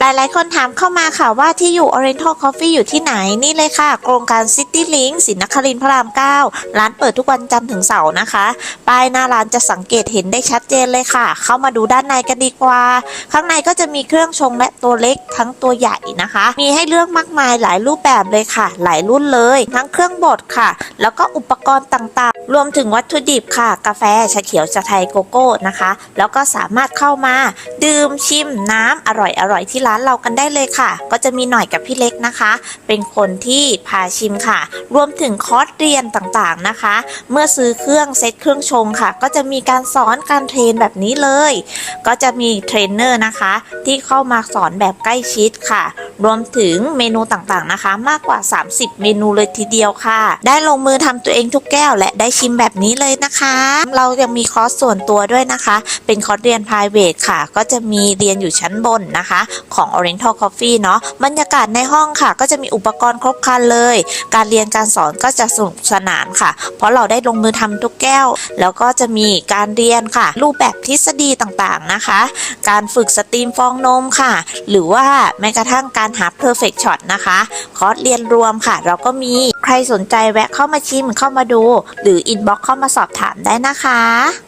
หลายๆ คนถามเข้ามาค่ะว่าที่อยู่ Oriental Coffee อยู่ที่ไหนนี่เลยค่ะ โครงการ City Link สินนครินทร์พระราม 9 ร้านเปิดทุกวันจันทร์ถึงเสาร์นะคะ ป้ายหน้าร้านจะสังเกตเห็นได้ชัดเจนเลยค่ะ เข้ามาดูด้านในกันดีกว่า ข้างในก็จะมีเครื่องชงและตัวเล็กทั้งตัวใหญ่นะคะ มีให้เลือกมากมายหลายรูปแบบเลยค่ะ หลายรุ่นเลย ทั้งเครื่องบดค่ะ แล้วก็อุปกรณ์ต่างๆ รวมถึงวัตถุดิบค่ะ กาแฟชาเขียวชาไทยโกโก้นะคะ แล้วก็สามารถเข้ามา ดื่มชิมน้ำอร่อยๆที่ร้านเรากันได้เลยค่ะ ก็จะมีหน่อยกับพี่เล็กนะคะ เป็นคนที่พาชิมค่ะ รวมถึงคอร์สเรียนต่างๆนะคะ เมื่อซื้อเครื่องเซตเครื่องชงค่ะ ก็จะมีการสอนการเทรนแบบนี้เลย ก็จะมีเทรนเนอร์นะคะ ที่เข้ามาสอนแบบใกล้ชิดค่ะ รวมถึงเมนูต่างๆนะคะ มากกว่า 30 เมนูเลยทีเดียวค่ะ ได้ลงมือทำตัวเองทุกแก้วและได้ชิมแบบนี้เลยนะคะ เรายังมีคอร์สส่วนตัวด้วยนะคะ เป็นคอร์สเรียน private ค่ะ ก็จะมีเรียนอยู่ชั้นบนนะคะ ของ Oriental Coffee เนาะบรรยากาศในห้องค่ะ ก็จะมีอุปกรณ์ครบครันเลย การเรียนการสอนก็จะสนุกสนานค่ะ เพราะเราได้ลงมือทำทุกแก้ว แล้วก็จะมีการเรียนค่ะ รูปแบบทฤษฎีต่างๆนะคะ การฝึกสตรีมฟองนมค่ะ หรือว่าแม้กระทั่งการหา perfect shot นะคะ คอร์สเรียนรวมค่ะ เราก็มีใครสนใจแวะเข้ามาชิมเข้ามาดู หรืออินบ็อกเข้ามาสอบถามได้นะคะ